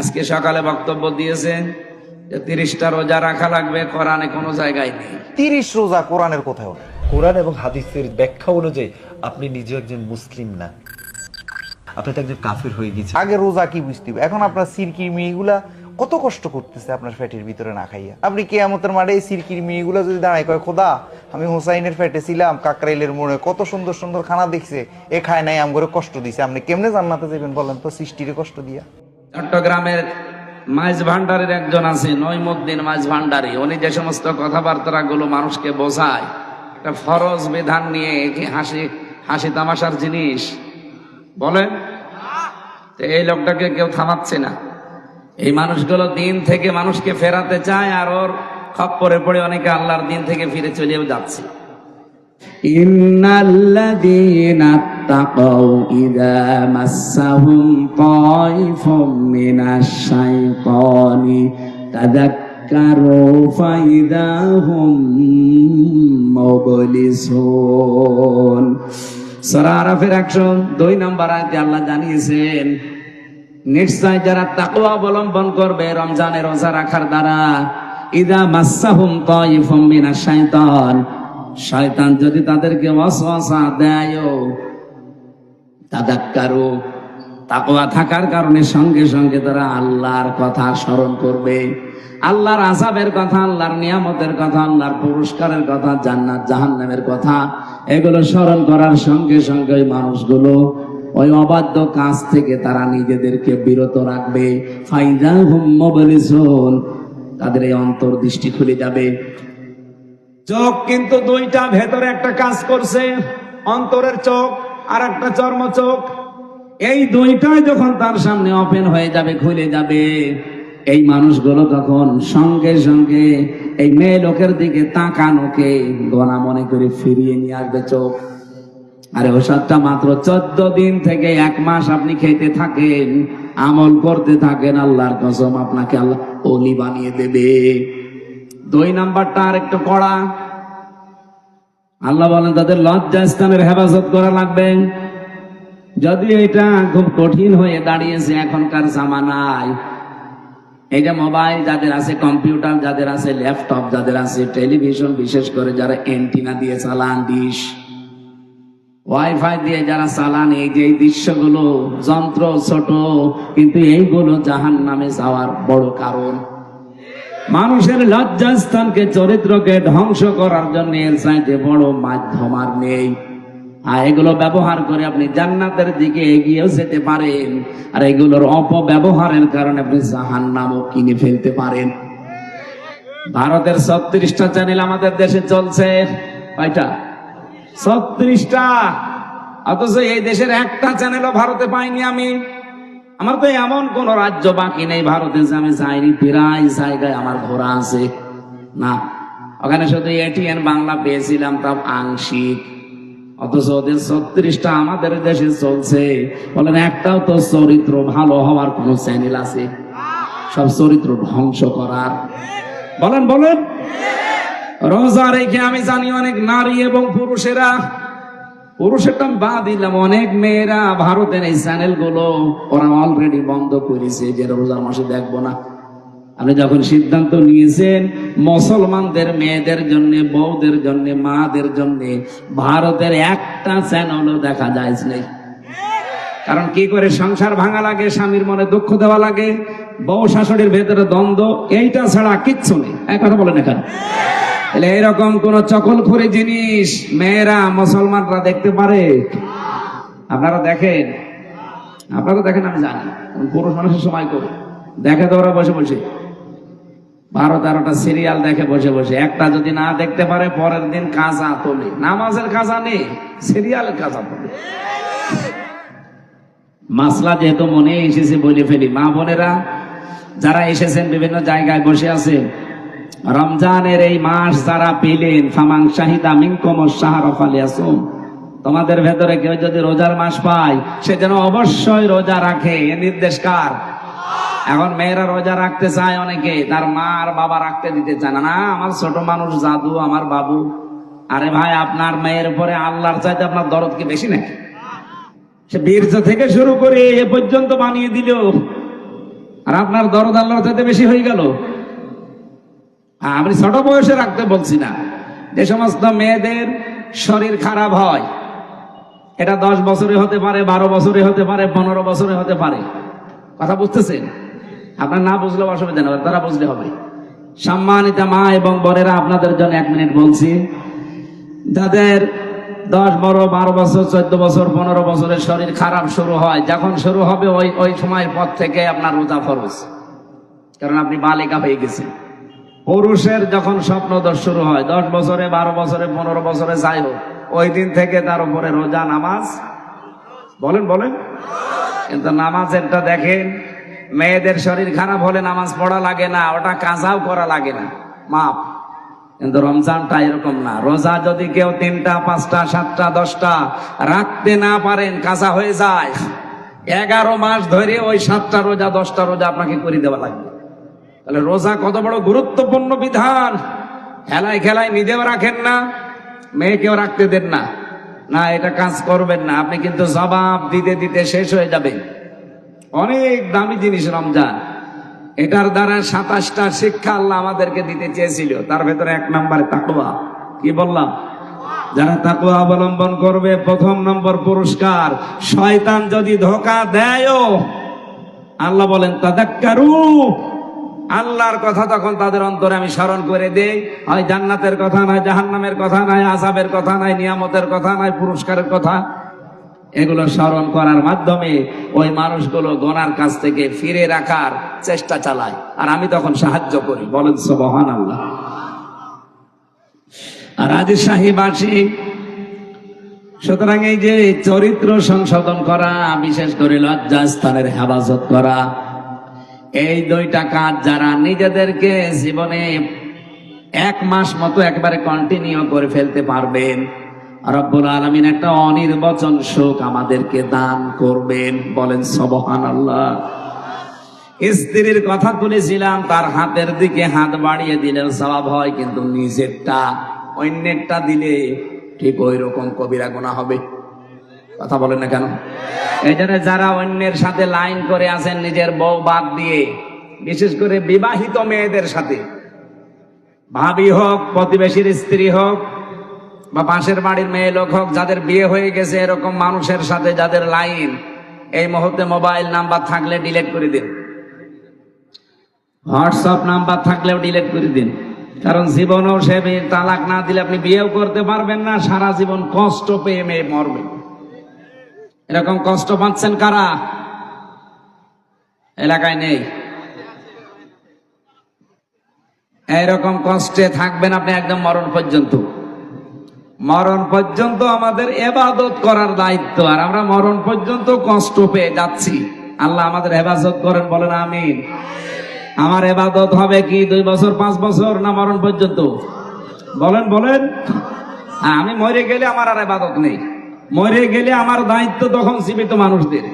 আজকে সকালে বক্তব্য দিয়েছেন যে তিরিশটা রোজা রাখা লাগবে কোরআনে কোনো জায়গায় নেই। তিরিশ রোজা কোরআনের কোথাও। কোরআন এবং হাদিসের ব্যাখ্যা অনুযায়ী আপনি নিজে একজন মুসলিম না। আপনি তো একজন কাফির হয়ে গেছেন। আগে রোজা কি বুঝতে হবে? এখন আপনার সিরকির মেয়েগুলা কত কষ্ট করতেছে আপনার ফ্যাটের ভিতরে না খাইয়া। আপনি কেয়ামতের মাঠে এই সিরকির মেয়েগুলা যদি দাঁড়ায় কয় খোদা আমি হোসাইনের ফ্যাটে ছিলাম কাকরাইলের মোড়ে কত সুন্দর সুন্দর খানা দেখছে এ খায় নাই আম করে কষ্ট দিছে। আপনি কেমনে জান্নাতে যাবেন বলেন তো সৃষ্টিরে কষ্ট দিয়া? চট্টগ্রামের মাছ ভান্ডারের একজন আছে, নইমুদ্দিন মাছ ভান্ডারি। উনি যে সমস্ত কথাবার্তাগুলো মানুষকে বোঝায়, একটা ফরজ বিধান নিয়ে হাসি হাসি তামাশার জিনিস? বলেন। তো এই লোকটাকে কেউ থামাচ্ছে না। এই মানুষগুলো দিন থেকে মানুষকে ফেরাতে চায়, আর ওর খপ্পরে পড়ে অনেকে আল্লাহর দিন থেকে ফিরে চলেও যাচ্ছে। اتقوا إذا مسهم طائف من الشيطان تذكروا فإذا هم مبلسون সূরা আরাফের একশো দুই নম্বর আয়াতে আল্লাহ জানিয়েছেন নিশ্চয় যারা তাকওয়া অবলম্বন করবে রমজানের রোজা রাখার দ্বারা ইদা মাসাহুম তাইফুম মিনাশ শাইতান শয়তান যদি তাদেরকে ওয়াসওয়াসা দেয় তাদাক্কারু। তাকওয়া থাকার কারণে সঙ্গে সঙ্গে তারা আল্লাহর কথা স্মরণ করবে। আল্লাহর আযাবের কথা, আল্লাহর নিয়ামতের কথা, আল্লাহর পুরস্কারের কথা, জান্নাত, জাহান্নামের কথা, এগুলো স্মরণ করার সঙ্গে সঙ্গে মানুষগুলো ওই অবাধ্য কাজ থেকে তারা নিজেদেরকে বিরত রাখবে। ফাইদা হুম মোবালিসুন, তাদের এই অন্তর্দৃষ্টি খুলে যাবে। চোখ কিন্তু দুইটা, ভেতরে একটা কাজ করছে, অন্তরের চোখ আর একটা চর্ম চোখ এই দুইটাই যখন তার সামনে ওপেন হয়ে যাবে, খুলে যাবে, এই মানুষগুলো তখন সঙ্গে সঙ্গে এই মেয়ে লোকের দিকে তাকানোকে গনা মনে করে ফিরিয়ে নিয়ে আসবে চোখ। আরে ওষুধটা মাত্র চোদ্দ দিন থেকে এক মাস আপনি খেতে থাকেন, আমল করতে থাকেন, আল্লাহর কসম আপনাকে আল্লাহ অলি বানিয়ে দেবে। দুই নাম্বারটা আর একটু কড়া আল্লাহ বলেন, তাদের লজ্জা স্থানের হেফাজত করা লাগবে। যদি এটা খুব কঠিন হয়ে দাঁড়িয়েছে এখনকার জামানায়, এই যে মোবাইল যাদের আছে, কম্পিউটার যাদের আছে, ল্যাপটপ যাদের আছে, টেলিভিশন বিশেষ করে যারা এন্টিনা দিয়ে চালান ডিশ, ওয়াইফাই দিয়ে যারা চালান, এই যে এই দৃশ্যগুলো, যন্ত্র ছোট, কিন্তু এইগুলো জাহান নামে যাওয়ার বড় কারণ। মানুষের লজ্জাস্থানকে চরিত্রকে ধ্বংস করার জন্য এর চাইতে বড় মাধ্যম আর নেই। আর এগুলো ব্যবহার করে আপনি জান্নাতের দিকে এগিয়েও যেতে পারেন। আর এগুলোর অপব্যবহারের কারণে আপনি জাহান নামও কিনে ফেলতে পারেন। ভারতের ছত্রিশটা চ্যানেল আমাদের দেশে চলছে। কয়টা? ছত্রিশটা। অথচ এই দেশের একটা চ্যানেলও ভারতে পাইনি আমি। আমার তো এমন কোন রাজ্য বাকি নেই ভারতে যে আমি যাইনি, প্রায় জায়গায় আমার ঘোরা আছে। না, ওখানে শুধু এটিএন বাংলা পেয়েছিলাম তা আংশিক। অথচ ওদের ছত্রিশটা আমাদের দেশে চলছে। বলেন, একটাও তো চরিত্র ভালো হওয়ার কোন চ্যানেল আছে। সব চরিত্র ধ্বংস করার। বলেন বলেন। রোজা রেখে আমি জানি অনেক নারী এবং পুরুষেরা পুরুষেরটা আমি বাদ দিলাম, অনেক মেয়েরা ভারতের এই চ্যানেলগুলো ওরা অলরেডি বন্ধ করেছে যে রোজা মাসে দেখব না। আপনি যখন সিদ্ধান্ত নিয়েছেন, মুসলমানদের মেয়েদের জন্য, বউদের জন্য, মাদের জন্য, ভারতের একটা চ্যানেলও দেখা যায় নেই। কারণ কি করে সংসার ভাঙা লাগে, স্বামীর মনে দুঃখ দেওয়া লাগে, বউ শাশুড়ির ভেতরে দ্বন্দ্ব, এইটা ছাড়া কিচ্ছু নেই। এক কথা বলেন এখানে। এরকম কোন চকল খড়ি জিনিস মেয়েরা, মুসলমানরা দেখতে পারে? আপনারা দেখেন? আপনারা দেখেন, আমি জানি। পুরুষ মানুষের সময় করে। দেখে তো ওরা বসে বসে। বারো তেরোটা সিরিয়াল দেখে বসে বসে। একটা যদি না দেখতে পারে, পরের দিন কাজা তোলে। নামাজের কাজা নেই, সিরিয়ালের কাজা তোলে। মাসলা যেহেতু মনে এসেছে, বলে ফেলি। মা বোনেরা, যারা এসেছেন, বিভিন্ন জায়গায় বসে আছেন রমজানের এই মাস যারা পেলেন, ফামাং শাহিদা মিনকম শাহরফ তোমাদের ভেতরে কেউ যদি রোজার মাস পায়, সে যেন অবশ্যই রোজা রাখে, এ নির্দেশ কার? এখন মেয়েরা রোজা রাখতে চায় অনেকে, তার মা আর বাবা রাখতে দিতে চায় না। না, আমার ছোট মানুষ জাদু, আমার বাবু। আরে ভাই, আপনার মেয়ের উপরে আল্লাহর চাইতে আপনার দরদ কি বেশি নাকি? সে বীর্য থেকে শুরু করে এ পর্যন্ত বানিয়ে দিল। আর আপনার দরদ আল্লাহর চাইতে বেশি হয়ে গেল। আমি ছোট বয়সে রাখতে বলছি না। যে সমস্ত মেয়েদের শরীর খারাপ হয়, এটা দশ বছরে হতে পারে, বারো বছরে হতে পারে, পনেরো বছরে হতে পারে। কথা বুঝতেছেন? আপনার না বুঝলেও অসুবিধা নেই, তারা বুঝলে হবে। সম্মানিত মা এবং বরেরা আপনাদের জন্য এক মিনিট বলছি, যাদের দশ বারো বারো বছর, চোদ্দ বছর, পনেরো বছরের শরীর খারাপ শুরু হয়, যখন শুরু হবে ওই ওই সময়ের পর থেকে আপনার রোজা ফরজ। কারণ আপনি বালিকা হয়ে গেছেন। পুরুষের যখন স্বপ্ন শুরু হয়, দশ বছরে, বারো বছরে, পনেরো বছরে, যাই হোক, ওই দিন থেকে তার উপরে রোজা নামাজ। বলেন বলেন। কিন্তু নামাজ নামাজেরটা দেখেন, মেয়েদের শরীর খারাপ হলে নামাজ পড়া লাগে না, ওটা কাজাও করা লাগে না। মাপ। কিন্তু রমজানটা এরকম না। রোজা যদি কেউ তিনটা, পাঁচটা, সাতটা, দশটা রাখতে না পারেন, কাজা হয়ে যায়। এগারো মাস ধরে ওই সাতটা রোজা, দশটা রোজা আপনাকে করে দেওয়া লাগবে। তাহলে রোজা কত বড় গুরুত্বপূর্ণ বিধান? খেলায় খেলায় নিজেও রাখেন না, মেয়েকেও রাখতে দেন না। না, এটা কাজ করবেন না, আপনি কিন্তু জবাব দিতে দিতে শেষ হয়ে যাবেন অনেক দামি জিনিস রমজান। এটার দ্বারা সাতাশটা শিক্ষা আল্লাহ আমাদেরকে দিতে চেয়েছিল, তার ভেতরে এক নম্বরে তাকুয়া কি বললাম? যারা তাকুয়া অবলম্বন করবে, প্রথম নম্বর পুরস্কার। শয়তান যদি ধোকা দেয়ও, আল্লাহ বলেন, তাদাক্কারু আল্লাহর কথা তখন তাদের অন্তরে আমি স্মরণ করে দেই। হয় জান্নাতের কথা নয়, জাহান্নামের কথা নয় আজাবের কথা নয়, নিয়ামতের কথা নয়, পুরস্কারের কথা। এগুলো স্মরণ করার মাধ্যমে ওই মানুষগুলো গোনার কাছ থেকে ফিরে রাখার চেষ্টা চালায়। আর আমি তখন সাহায্য করি। বলেন সবহান আল্লাহ আর রাজশাহীবাসী সুতরাং এই যে চরিত্র সংশোধন করা, বিশেষ করে লজ্জাস্থানের হেফাজত করা এই দুইটা কাজ যারা নিজেদেরকে জীবনে এক মাস মতো একবারে কন্টিনিউ করে ফেলতে পারবেন, রব্বুল আলমিন একটা অনির্বচন সুখ আমাদেরকে দান করবেন। বলেন সবহান আল্লাহ স্ত্রীর কথা তুলেছিলাম তার হাতের দিকে হাত বাড়িয়ে দিলেন, স্বভাব হয় কিন্তু নিজেরটা, অন্যেরটা দিলে ঠিক ওই রকম কবিরা গোনা হবে। কথা বলেন না কেন? এই যারা অন্যের সাথে লাইন করে আছেন নিজের বউ বাদ দিয়ে, বিশেষ করে বিবাহিত মেয়েদের সাথে, ভাবি হোক, প্রতিবেশীর স্ত্রী হোক, বা পাশের বাড়ির মেয়ে লোক হোক, যাদের বিয়ে হয়ে গেছে এরকম মানুষের সাথে যাদের লাইন এই মুহূর্তে মোবাইল নাম্বার থাকলে ডিলিট করে দিন। হোয়াটসঅ্যাপ নাম্বার থাকলেও ডিলিট করে দিন। কারণ জীবনেও সে তালাক না দিলে আপনি বিয়েও করতে পারবেন না, সারা জীবন কষ্ট পেয়ে মেয়ে মরবেন এরকম কষ্ট পাচ্ছেন কারা? এলাকায় নেই। এইরকম কষ্টে থাকবেন আপনি একদম মরণ পর্যন্ত। মরণ পর্যন্ত আমাদের এবাদত করার দায়িত্ব, আর আমরা মরণ পর্যন্ত কষ্ট পেয়ে যাচ্ছি। আল্লাহ আমাদের হেফাজত করেন, বলেন আমিন। আমার এবাদত হবে কি, দুই বছর, পাঁচ বছর না মরণ পর্যন্ত? বলেন বলেন। আমি মরে গেলে আমার আর এবাদত নেই। মরে গেলে আমার দায়িত্ব তখন জীবিত মানুষদের।